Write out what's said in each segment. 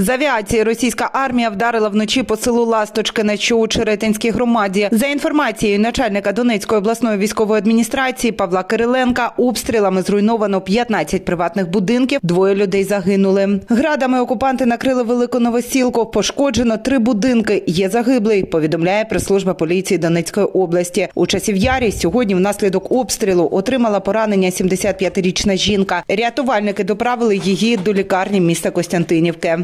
З авіації російська армія вдарила вночі по селу Ласточкине, що у Черетинській громаді. За інформацією начальника Донецької обласної військової адміністрації Павла Кириленка, обстрілами зруйновано 15 приватних будинків, двоє людей загинули. Градами окупанти накрили велику новосілку. Пошкоджено три будинки. Є загиблий. Повідомляє прес-служба поліції Донецької області. У часів ярі сьогодні внаслідок обстрілу отримала поранення 75-річна жінка. Рятувальники доправили її до лікарні міста Костянтинівки.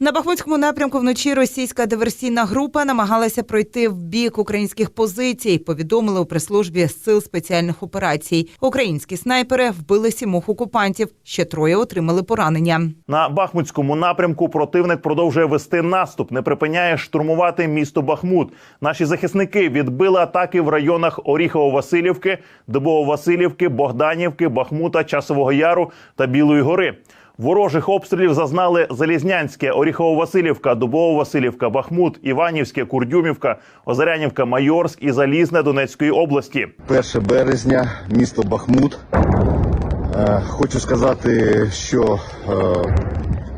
На Бахмутському напрямку вночі російська диверсійна група намагалася пройти в бік українських позицій. Повідомили у прес-службі сил спеціальних операцій. Українські снайпери вбили сімох окупантів. Ще троє отримали поранення. На Бахмутському напрямку противник продовжує вести наступ, не припиняє штурмувати місто Бахмут. Наші захисники відбили атаки в районах Оріхово-Василівки, Дубово-Василівки, Богданівки, Бахмута, Часового Яру та Білої гори. Ворожих обстрілів зазнали Залізнянське, Оріхово-Василівка, Дубово-Василівка, Бахмут, Іванівське, Курдюмівка, Озарянівка, Майорськ і Залізне Донецької області. 1 березня, місто Бахмут. Е, Хочу сказати, що е,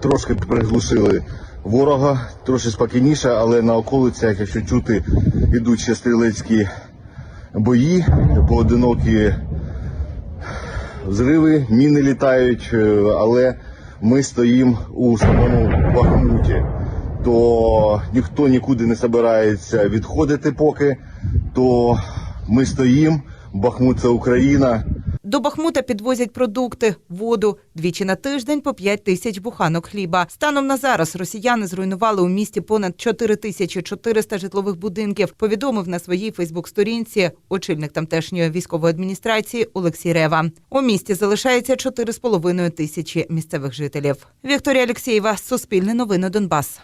трошки приглушили ворога, трошки спокійніше, але на околицях, якщо чути, ідуть ще стрілецькі бої, поодинокі взриви, міни літають, е, але ми стоїмо у самому Бахмуті. То ніхто нікуди не збирається відходити поки, то ми стоїмо. Бахмут це Україна. До Бахмута підвозять продукти, воду двічі на тиждень по 5 тисяч буханок хліба. Станом на зараз росіяни зруйнували у місті понад 4 тисячі 400 житлових будинків. Повідомив на своїй Фейсбук-сторінці очільник тамтешньої військової адміністрації Олексій Рева. У місті залишається 4,5 тисячі місцевих жителів. Вікторія Алексєєва, Суспільне новини Донбас.